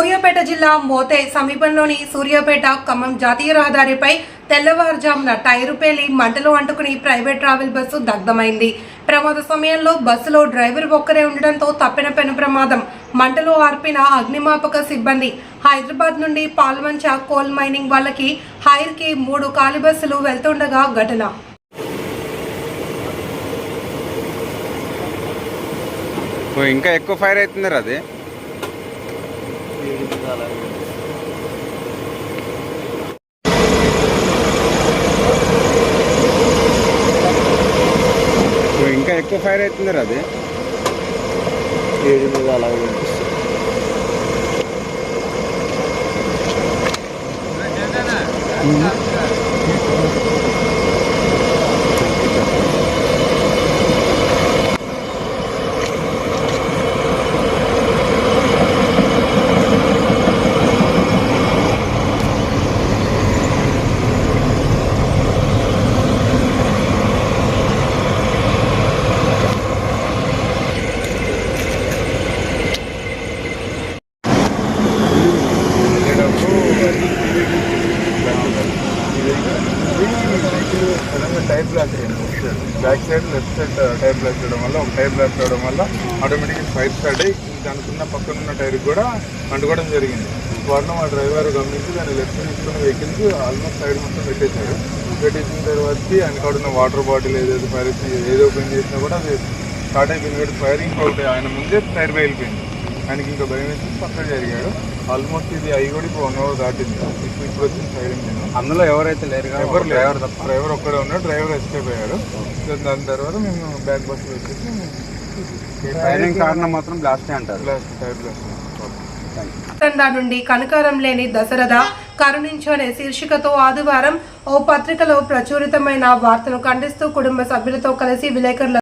జిల్లా మోతే సమీపంలోని సూర్యాపేట ఖమ్మం జాతీయ రహదారిపై తెల్లవారుజామున టైరు పేలి మంటలు అంటుకుని ప్రైవేట్ ట్రావెల్ బస్సు దగ్ధమైంది. ప్రమాద సమయంలో బస్సులో డ్రైవర్ ఒక్కరే ఉండడంతో తప్పిన పెను ప్రమాదం. మంటలు ఆర్పిన అగ్నిమాపక సిబ్బంది హైదరాబాద్ నుండి పాల్వంచ కోల్ మైనింగ్ వాళ్ళకి హైర్కి మూడు ఖాళీ బస్సులు వెళ్తుండగా ఘటన. ఇంకా ఎక్కువ ఫైర్ అవుతుంది అది. ఓ, ఇంకా ఎక్కువ ఫైర్ అవుతుంది అది. ఏడు మీద అలాగే కనిపిస్తుంది టైర్ బ్లాక్ అయ్యింది back side left side tyre block చేయడం వల్ల ఒక టైర్ బ్లాక్ చేయడం వల్ల ఆటోమేటిక్గా ఫైర్ స్టార్ట్ అయ్యి దానికున్న పక్కన ఉన్న టైర్ కూడా అంటుకోవడం జరిగింది. వాటిలో మా డ్రైవర్ గమనించి దాన్ని లెఫ్ట్ తీసుకున్న వెహికల్స్ ఆల్మోస్ట్ సైడ్ మొత్తం పెట్టేశాడు పెట్టేసిన తర్వాతకి ఆయన ఉన్న వాటర్ బాటిల్ ఏదైతే ఫైర్ ఏదో ఓపెన్ చేసినా కూడా అది స్టార్ట్ అయిపోయింది. ఫైరింగ్ ఒకటి ఆయన ముందే టైర్ వెళ్ళిపోయింది ఆయనకి ఇంకా భయం వేసి పక్కన జరిగాడు. ఆల్మోస్ట్ ఇది అవి కూడా ఇప్పుడు వన్ అవర్ దాటింది. ఇప్పుడు ఇప్పుడు వచ్చింది సైలెంట్ నేను. అందులో ఎవరైతే లేరు ఎవరు డ్రైవర్ తప్ప డ్రైవర్ ఒక్కడే ఉన్నాడు. డ్రైవర్ ఎస్కేప్ అయ్యాడు. సో దాని తర్వాత మేము బ్యాక్ బస్ వచ్చేసి ఫైరింగ్ కారణం మాత్రం బ్లాస్టే అంటారు. బ్లాస్ట్ టైర్ బ్లాస్ట్ నుండి కనకారం లేని దశరథ కరుణించనే శీర్షికతో ఆదివారం ఓ పత్రికలో ప్రచురితమైన వార్తను ఖండిస్తూ కుటుంబ సభ్యులతో కలిసి విలేకరుల